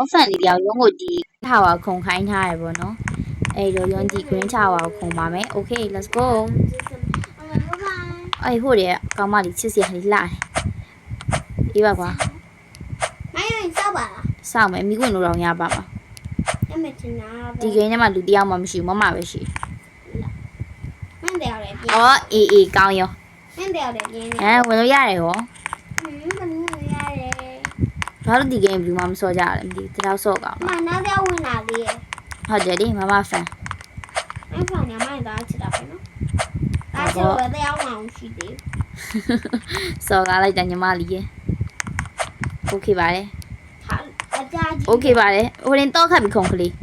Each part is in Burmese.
ောက်ဖန်လေးပြောင်းရုံးကိုဒီ tower ခုံခိုင်းထားရပေါ့နော်အဲ့တော့ရုံးဒီ green tower ကိုခုံပါမယ် okay let's go အဲ့ဟိုတဲ့ကောင်မလေးချစ်စရာလေးလာတယ်အေးပါကွာမိုင်းရင်စောက်ပါလားစောင့်မယ်မိခွင့်လိုတော့ရပါမှာအမေချင်တာဒီဂိမ်းထဲမှာလူတစ်ယောက်မှမရှိဘူးမမပဲရှိမင်းတယ်ရတယ်ပြင်းအော်အေးအေးကောင်းရောမင်းတယ်ရတယ်ပြင်းနေဟမ်ဝင်လို့ရတယ်ရောဟင်းဘယ်လိုရတယ် ဘာလို့ဒီဂိမ်းဘယ်သူမှမစောကြရလဲမသိဘူးတယောက်စော့ကောင်း မနောက်တော့ဝင်လာသေးရဲ့ ဟုတ်တယ်လေမမဖန် အဲ့ဖောင်ညမိုင်းသားချစ်တာပဲနော်ဒါချစ်လို့ပဲတရားအောင်ရှိသေး စော်ကားလိုက်တာညီမလေးရေโอเคပါတယ် ဟာအကြကြီး โอเคပါတယ်ဟိုရင်တော့ခတ်ပြီးခုံကလေး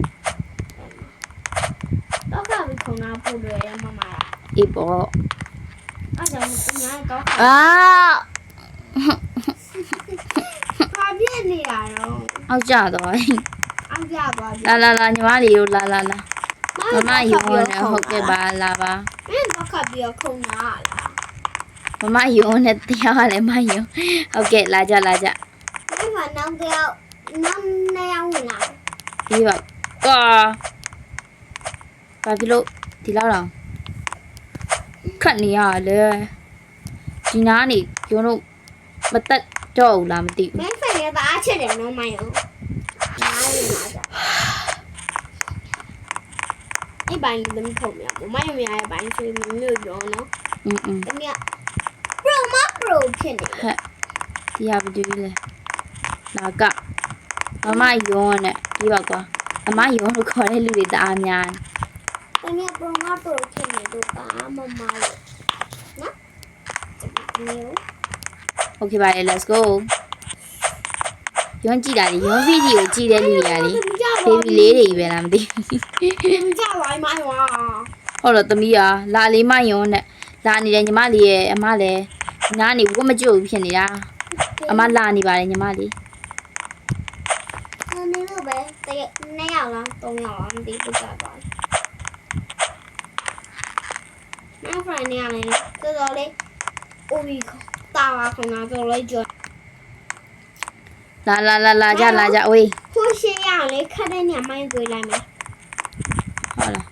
တော့ကပြီးခုံနာပို့လွယ်ရမမလား အေးပေါ့ အဲ့ကြောင့်အများတော့ အာ အောက်ကြတော့အောင်ကြသွားပြီလာလာလာညီမလေးတို့လာလာလာမမယုံနေဟုတ်ကဲ့ပါလာပါမင်းတော့ခပ်ပြီးခုံနာလားမမယုံနဲ့တရားကလည်းမယုံဟုတ်ကဲ့လာကြလာကြမင်းကနောက်တော့နောက်နေအောင်ဝင်လာဒီပါကွာဘာဖြစ်လို့ဒီလောက်တော့ခတ်နေရလေဒီနားနေယုံတို့မတက်တော့ဘူးလားမသိမဘူးင်းဖေရတာအချစ်တယ်နော်မိုင်းရောနားရမှာကြ အဲ့ဘိုင်းဘယ်ခုံရမမိုင်းမရရဲ့ဘိုင်းဆိုရင်မျိုးရောနော် อืมอืม တမီး pro မ pro ဖြစ်နေ ဟဲ့ဒီဟာဘယ်သူလဲလာကမမယုံနဲ့ဒီပါကွာအမယုံလို့ခေါ်တဲ့လူတွေတအားများ တမီး pro မ pro ဖြစ်နေတော့ပါမမလို့နော်တမီး โอเคပါတယ် let's go ယုံကြည့်တာလေယုံဗီဒီယိုကြည့်တဲ့လူတွေကလေဘေဘီလေးတွေပဲလားမသိမကြပါမိုင်းဝါဟုတ်တော့သမီးอ่ะလာလေးမယုံနဲ့လာနေတဲ့ညီမလေးရဲ့အမလည်းနားနေဝတ်မကြုတ်ဘူးဖြစ်နေတာအမလာနေပါတယ်ညီမလေးနည်းလို့ပဲတရက်နှစ်ယောက်လားသုံးယောက်လားမသိဘူးကြပါနောက်ဖရနေရလေတော်တော်လေးအိုဘီတာဝါခေါင်းတော့လေးကြော လာလာလာလာကြလာကြဝေးခိုးရှင်းရလေခက်တဲ့ညမိုင်းကိုလိုက်မယ်ဟုတ်လား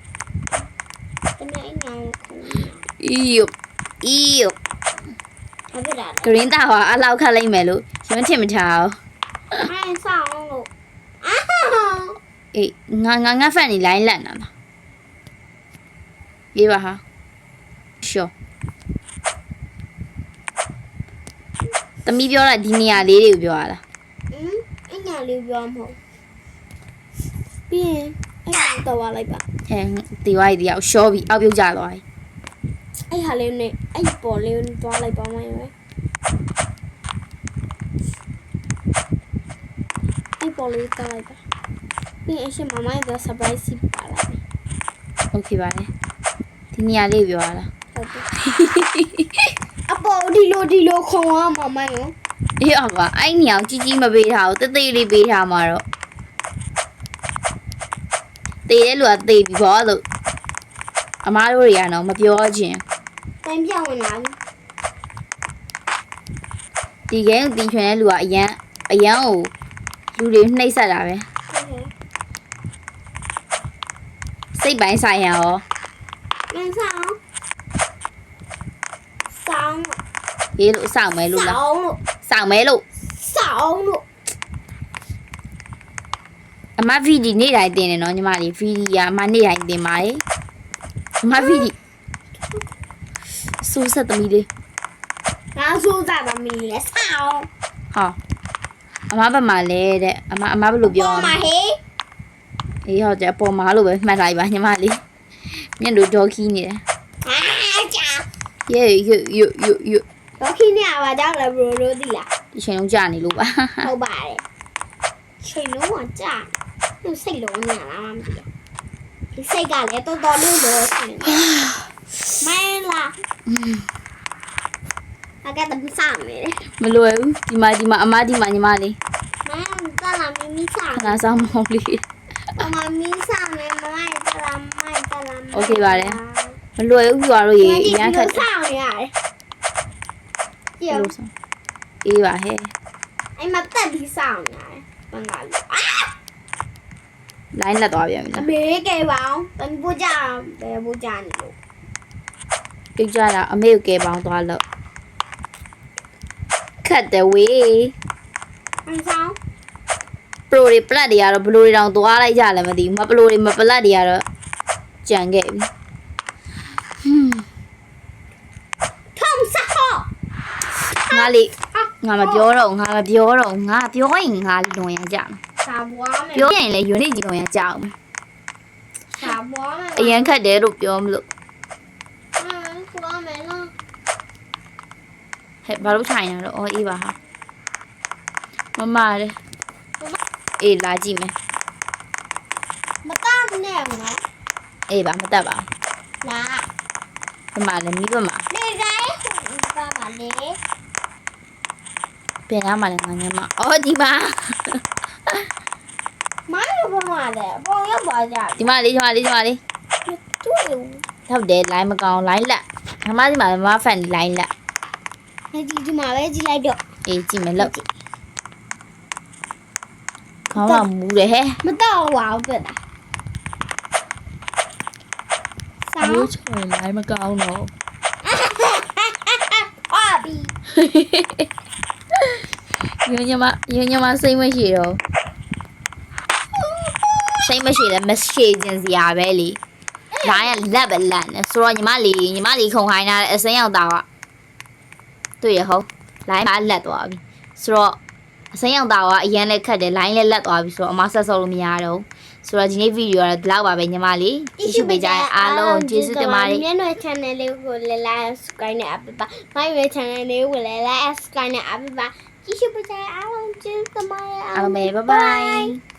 တမီးအညာခုံးအီယိုအီယိုဘာဖြစ်တာဂရင်းတာဟာအလောက်ခတ်လိုက်မယ်လို့ယွန်းချင်မချအောင်လဲမိုင်းဆောင်လို့အာအေးငါငါငါဖန်နေလိုင်းလန့်နေတာရေးပါဟာရှော့တမီးပြောတာဒီနေရာလေးတွေကိုပြောရတာဟင်းအညာ လေးပြောမဟုတ်ပြီးရင်အဲ့ဒါတော့ဝါလိုက်ပါဟဲ့တီဝိုင်းဒီရောက်ရှော့ပြီးအောက်ပြုတ်ကြသွားပြီအဲ့ဟာလေးနဲ့အဲ့ပေါ်လေးကိုသွားလိုက်ပါမရယ်အဲ့ပေါ်လေးသွားလိုက်ပါပြီးရင်အရှင်မမရဲ့ surprise ပါလာပြီ Okay ပါတယ်ဒီနေရာလေးပြောရလားဟုတ်ပြီအပေါ်ဒီလိုဒီလိုခေါ်ရမှာမနော် ရောအေးအောက်ကအဲ့နေရာကိုကြီးကြီးမပေးထားဘူးတိတ်တိတ်လေးပေးထားမှာတော့တေးတဲ့လူကတေးပြီဘောလို့အမားတို့တွေကတော့မပြောခြင်းတိုင်းပြောင်းဝင်လာပြီဒီကဲကိုတင်ချွင်တဲ့လူကအရန်အရန်ကိုလူတွေနှိပ်စက်တာပဲဟုတ်ကဲ့စိတ်ပိုင်းဆိုင်ရရောမင်းဆောင်ဆောင်ရေးလို့စောင့်မဲလို့လားဆောင်လို့ စောင့်မဲလို့ဆောင်လို့အမဗီဒီနေ့တိုင်းတင်တယ်နော်ညီမလေးဗီဒီယာအမနေ့တိုင်းတင်ပါတယ်အမဗီဒီစိုးဆက်သမီးလေးငါဆိုးတာမမီလေဆောင်ဟာအမဘက်မှာလဲတဲ့အမအမဘယ်လိုပြောပေါ်အောင်မှာဟေးအေးဟုတ်တယ်အပေါ်မှာလို့ပဲမှတ်လိုက်ပါညီမလေးမျက်တို့ဒေါ်ခီးနေတယ်အာကြာယေယွယွယွယွ တော့ခင်းနေရပါကြောက်လဲဘရိုလို့ဒီလား ဒီချိန်လုံးကြာနေလို့ပါ ဟုတ်ပါတယ်ချိန်လုံးကကြာသူစိတ်လုံးနေလားမသိဘူးဒီစိတ်ကလည်းတော်တော်လေးလို့ရှင်မဲလားအကတည်းကစားနေတယ် မလွယ်ဘူးဒီမှာဒီမှာအမဒီမှာညီမလေး မဲတလာမီမီစား ခဏဆောင်မောင်လေး အမမီစားနေမလိုက်တလာမိုက်တလာ โอเคပါတယ် မလွယ်ဘူးကျွာတို့ရေအရန်ခက် စားနေရတယ် ကြည့်လို့ဆောင်အေးပါဟဲ့အဲ့မှာတက်ပြီးစားနေရတယ်ဘင်္ဂါလီအာလိုင်းလက်သွားပြန်ပြီအလားမေကဲပါအောင်တန်ပူကြဘယ်ပူကြနေလို့ပြကြတာအမေကိုကဲပေါင်းသွားလို့ခတ်တယ်ဝေးအန်ဆောင်ပရိုတွေပလတ်တွေကတော့ဘလိုတွေတောင်သွားလိုက်ကြလည်းမသိဘူးမပလိုတွေမပလတ်တွေကတော့ကြံခဲ့ပြီဟွန်း ထုံးစဟော ငါလေးငါမပြောတော့ဘူးငါမပြောတော့ဘူးငါပြောရင်ငါလွန်ရကြမယ်စာပွားမယ်ပြောရင်လည်းယူနေကြီးလွန်ရကြအောင်မယ်စာပွားမယ်အရန်ခတ်တယ်လို့ပြောမလို့ဟမ်ပွားမယ်လားဟဲ့ဘာလို့ထိုင်ရတော့အော်အေးပါဟာမမလေးအေးလာကြည့်မယ်မတတ်နဲ့နော်အေးပါမတက်ပါလာဘူးမမလည်းမိဘမနေတိုင်းပါပါလေ ပြန်ရမှလည်းငါညမအော်ဒီမှာမိုင်းဘမလည်းပုံရောက်ပါကြဒီမှာလေးဒီမှာလေးဒီမှာလေးတွေ့လို့ဟုတ်တယ်လိုင်းမကောင်းလိုင်းလက်မမဒီမှာမမဖန်လိုင်းလက်ဒီဒီမှာပဲကြည့်လိုက်တော့အေးကြည့်မယ်လို့ခေါင်းကမူတယ်ဟဲ့မတော့ပါဘူးပြတာစာမျိုးချွန်လိုင်းမကောင်းတော့ပါပြီ ညညမညညမစိတ်မရှိတော့စိတ်မရှိလည်းမရှိခြင်းစရာပဲလေလိုင်းကလက်ပဲလက်နေဆိုတော့ညီမလေးညီမလေးခုံခိုင်းတာအစင်းရောက်တာကတွေ့ရဟုတ်လိုင်းကလက်သွားပြီဆိုတော့အစင်းရောက်တာကအရန်လက်ခတ်တယ်လိုင်းလည်းလက်သွားပြီဆိုတော့အမဆက်ဆော့လို့မရတော့ဆိုတော့ဒီနေ့ဗီဒီယိုကတော့ဒီလောက်ပါပဲညီမလေးကြည့်ရှုပေးကြတဲ့အားလုံးကျေးဇူးတင်ပါတယ်မျက်နှာ channel လေးကိုလည်း like subscribe နဲ့ up ပါမိုင်းရဲ့ channel လေးကိုလည်း like subscribe နဲ့ up ပါ ကြည့်ရှုပေးကြတဲ့အားလုံးကျေးဇူးတင်ပါတယ်အားလုံးပဲ bye bye